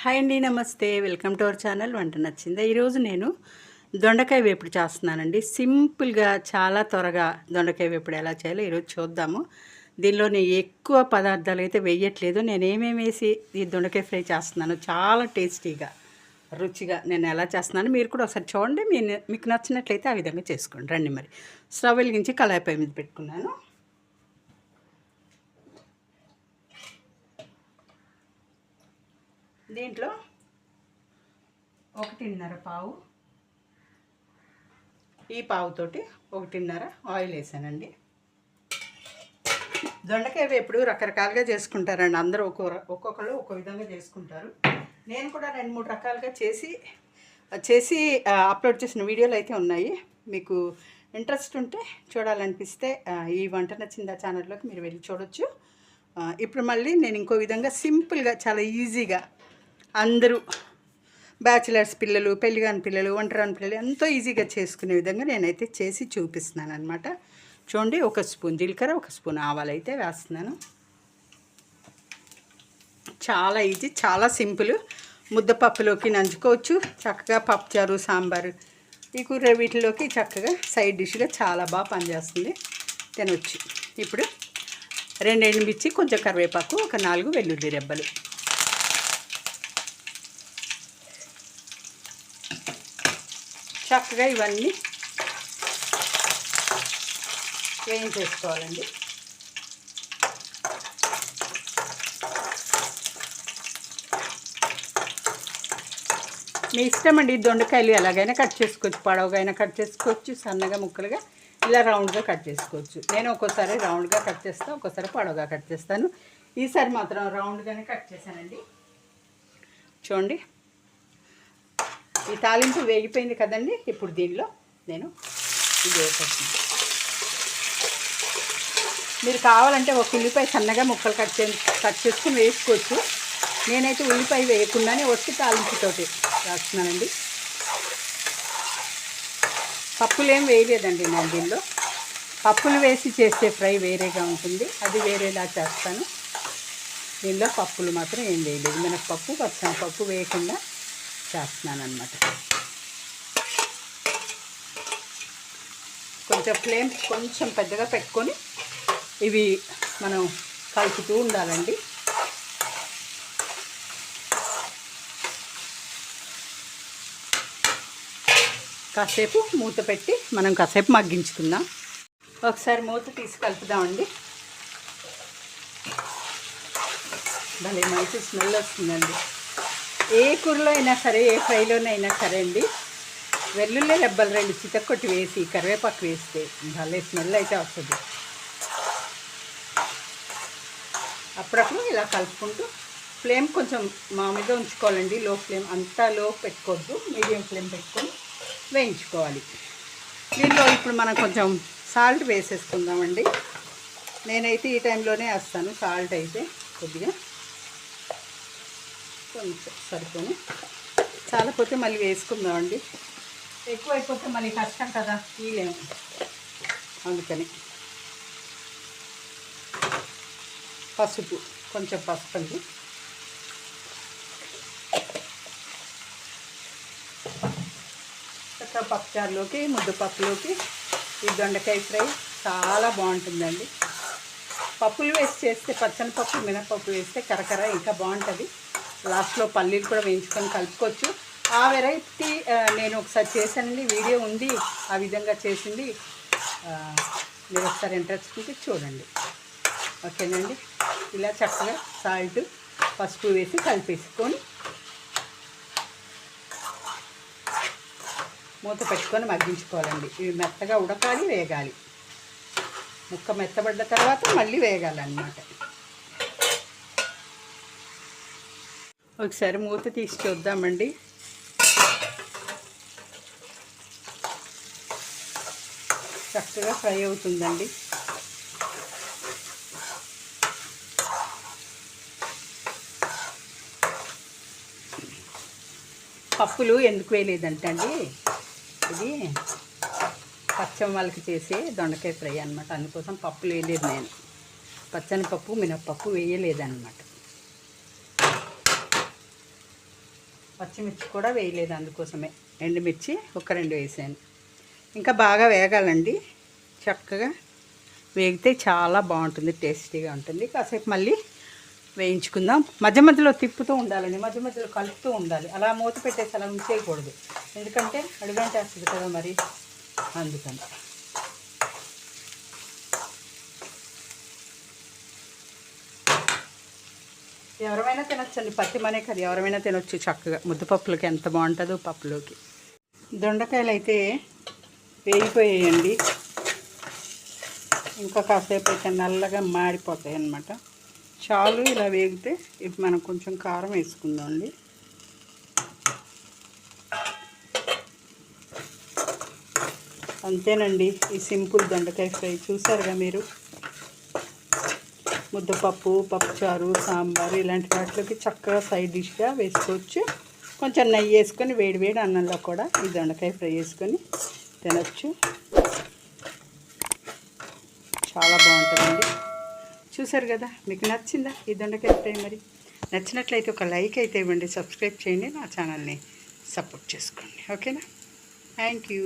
Hi అండి నమస్తే. Welcome to our channel. వంట నచ్చిందా? ఈరోజు నేను దొండకాయ వేపుడు చేస్తున్నానండి. సింపుల్గా చాలా త్వరగా దొండకాయ వేపుడు ఎలా చేయాలో ఈరోజు చూద్దాము. దీనిలో నేను ఎక్కువ పదార్థాలు అయితే వేయట్లేదు. నేను ఏమేమి వేసి ఈ దొండకాయ ఫ్రై చేస్తున్నాను చాలా టేస్టీగా రుచిగా నేను ఎలా చేస్తున్నాను మీరు కూడా ఒకసారి చూడండి. మీ మీకు నచ్చినట్లయితే ఆ విధంగా చేసుకోండి. రండి మరి. స్టవ్ వెలిగించి కళాయిపై మీద పెట్టుకున్నాను. దీంట్లో ఒకటిన్నర పావు. ఈ పావుతోటి ఒకటిన్నర ఆయిల్ వేసానండి. దొండకాయ ఎప్పుడు రకరకాలుగా చేసుకుంటారండి. అందరూ ఒక్కో ఒక్కొక్కరు ఒక్కో విధంగా చేసుకుంటారు. నేను కూడా రెండు మూడు రకాలుగా చేసి చేసి అప్లోడ్ చేసిన వీడియోలు అయితే ఉన్నాయి. మీకు ఇంట్రెస్ట్ ఉంటే చూడాలనిపిస్తే ఈ వంట నచ్చిందా ఛానల్లోకి మీరు వెళ్ళి చూడొచ్చు. ఇప్పుడు మళ్ళీ నేను ఇంకో విధంగా సింపుల్గా చాలా ఈజీగా అందరూ బ్యాచిలర్స్ పిల్లలు పెళ్ళిగాని పిల్లలు ఒంటరాని పిల్లలు ఎంతో ఈజీగా చేసుకునే విధంగా నేనైతే చేసి చూపిస్తున్నాను అనమాట చూడండి ఒక స్పూన్ జీలకర్ర ఒక స్పూన్ ఆవాలు అయితే వేస్తున్నాను. చాలా ఈజీ చాలా సింపుల్. ముద్దపప్పులోకి నంచుకోవచ్చు. చక్కగా పప్పుచారు సాంబారు ఈ కూర వీటిలోకి చక్కగా సైడ్ డిష్గా చాలా బాగా పనిచేస్తుంది. తినొచ్చు. ఇప్పుడు రెండు మిర్చి కొంచెం కరివేపాకు ఒక నాలుగు వెల్లుల్లి రెబ్బలు. చక్కగా ఇవన్నీ వేయించేసుకోవాలండి. మీ ఇష్టం అండి దొండకాయలు ఎలాగైనా కట్ చేసుకోవచ్చు పొడవుగా అయినా కట్ చేసుకోవచ్చు సన్నగా ముక్కలుగా ఇలా రౌండ్గా కట్ చేసుకోవచ్చు. నేను ఒక్కోసారి రౌండ్గా కట్ చేస్తాను ఒక్కోసారి పొడవుగా కట్ చేస్తాను. ఈసారి మాత్రం రౌండ్గానే కట్ చేశానండి. చూడండి. ఈ తాలింపు వేగిపోయింది కదండి ఇప్పుడు దీనిలో నేను ఇది వేసేస్తున్నాను మీరు కావాలంటే ఒక ఉల్లిపాయ సన్నగా ముక్కలు కట్ చే కట్ చేసుకుని వేసుకోవచ్చు. నేనైతే ఉల్లిపాయ వేయకుండానే వచ్చి తాలింపుతోటి రాస్తున్నానండి. పప్పులు ఏం వేయలేదండి నేను దీనిలో. పప్పులు వేసి చేసే ఫ్రై వేరేగా ఉంటుంది. అది వేరేలా చేస్తాను. దీనిలో పప్పులు మాత్రం ఏం వేయలేదు. మినపప్పు పచ్చనిపప్పు వేయకుండా చేస్తున్నాను అనమాట కొంచెం ఫ్లేమ్ కొంచెం పెద్దగా పెట్టుకొని ఇవి మనం కలుపుతూ ఉండాలండి. కాసేపు మూత పెట్టి మనం కాసేపు మగ్గించుకుందాం. ఒకసారి మూత తీసి కలుపుదామండి. భలే మంచి స్మెల్ వస్తుందండి. ఏ కూరలో అయినా సరే ఏ ఫ్రైలోనైనా సరే అండి వెల్లుల్లి రెబ్బలు రెండు చితక్కొట్టి వేసి కరివేపాకు వేస్తే భలే స్మెల్ అయితే వస్తుంది. అప్పుడప్పుడు ఇలా కలుపుకుంటూ ఫ్లేమ్ కొంచెం మామూలుగా ఉంచుకోవాలండి. లో ఫ్లేమ్ అంతా లో పెట్టుకోవద్దు మీడియం ఫ్లేమ్ పెట్టుకొని వేయించుకోవాలి. దీనిలో ఇప్పుడు మనం కొంచెం సాల్ట్ వేసేసుకుందామండి. నేనైతే ఈ టైంలోనే వేస్తాను సాల్ట్ అయితే కొద్దిగా కొంచెం సరిపోను. చాలపోతే మళ్ళీ వేసుకుందామండి. ఎక్కువ అయిపోతే మళ్ళీ కష్టం కదా. తీయలేము అందుకని. పసుపు కొంచెం పసుపు అండి. పప్పుచారులోకి ముద్దపప్పులోకి ఈ దొండకాయ ఫ్రై చాలా బాగుంటుందండి. పప్పులు వేసి చేస్తే పచ్చని పప్పు మినపప్పు వేస్తే కరకర ఇంకా బాగుంటుంది. లాస్ట్లో పల్లీలు కూడా వేయించుకొని కలుపుకోవచ్చు. ఆ వెరైటీ నేను ఒకసారి చేశానండి. వీడియో ఉంది. ఆ విధంగా చేసింది. మీరు ఒకసారి ఇంట్రెస్ట్ ఉంటే చూడండి. ఓకేనండి ఇలా చక్కగా సాల్ట్ పసుపు వేసి కలిపేసుకొని మూత పెట్టుకొని మగ్గించుకోవాలండి. ఇవి మెత్తగా ఉడకాలి వేగాలి. ముక్క మెత్తబడ్డ తర్వాత మళ్ళీ వేగాలన్నమాట. ఒకసారి మూత తీసి చూద్దామండి. చక్కగా ఫ్రై అవుతుందండి. పప్పులు ఎందుకు వేయలేదంటే అండి ఇది పచ్చం వాళ్ళకి చేసే దొండకాయ ఫ్రై అనమాట అందుకోసం పప్పులు వేయలేదు నేను. పచ్చని పప్పు మినప్పప్పు వేయలేదన్నమాట. పచ్చిమిర్చి కూడా వేయలేదు అందుకోసమే. ఎండుమిర్చి ఒక రెండు వేసాను. ఇంకా బాగా వేగాలండి. చక్కగా వేగితే చాలా బాగుంటుంది టేస్టీగా ఉంటుంది. కాసేపు మళ్ళీ వేయించుకుందాం. మధ్య మధ్యలో తిప్పుతూ ఉండాలండి. మధ్య మధ్యలో కలుపుతూ ఉండాలి. అలా మూత పెట్టేసి అలా ఉంచేయకూడదు. ఎందుకంటే అడుగంటేస్తుంది కదా మరి? అందుకని. ఎవరైనా తినొచ్చండి. పత్తి మనే కదా ఎవరైనా తినొచ్చు చక్కగా. ముద్దపప్పులకి ఎంత బాగుంటుందో పప్పులోకి. దొండకాయలు అయితే వేగిపోయాయండి. ఇంకా కాసేపు అయితే నల్లగా మాడిపోతాయి అన్నమాట చాలు ఇలా వేగితే ఇప్పుడు మనం కొంచెం కారం వేసుకుందాం అండి అంతేనండి ఈ సింపుల్ దొండకాయ ఫ్రై. చూసారుగా మీరు? ముద్దపప్పు పప్పుచారు సాంబారు ఇలాంటి వాటిలోకి చక్కగా సైడ్ డిష్గా వేసుకోవచ్చు. కొంచెం నెయ్యి వేసుకొని వేడి వేడి అన్నంలో కూడా ఈ దొండకాయ ఫ్రై వేసుకొని తినచ్చు. చాలా బాగుంటుందండి. చూసారు కదా మీకు నచ్చిందా ఈ దొండకాయ ఫ్రై మరి? నచ్చినట్లయితే ఒక లైక్ అయితే ఇవ్వండి సబ్స్క్రైబ్ చేయండి నా ఛానల్ని సపోర్ట్ చేసుకోండి. ఓకేనా? Thank you.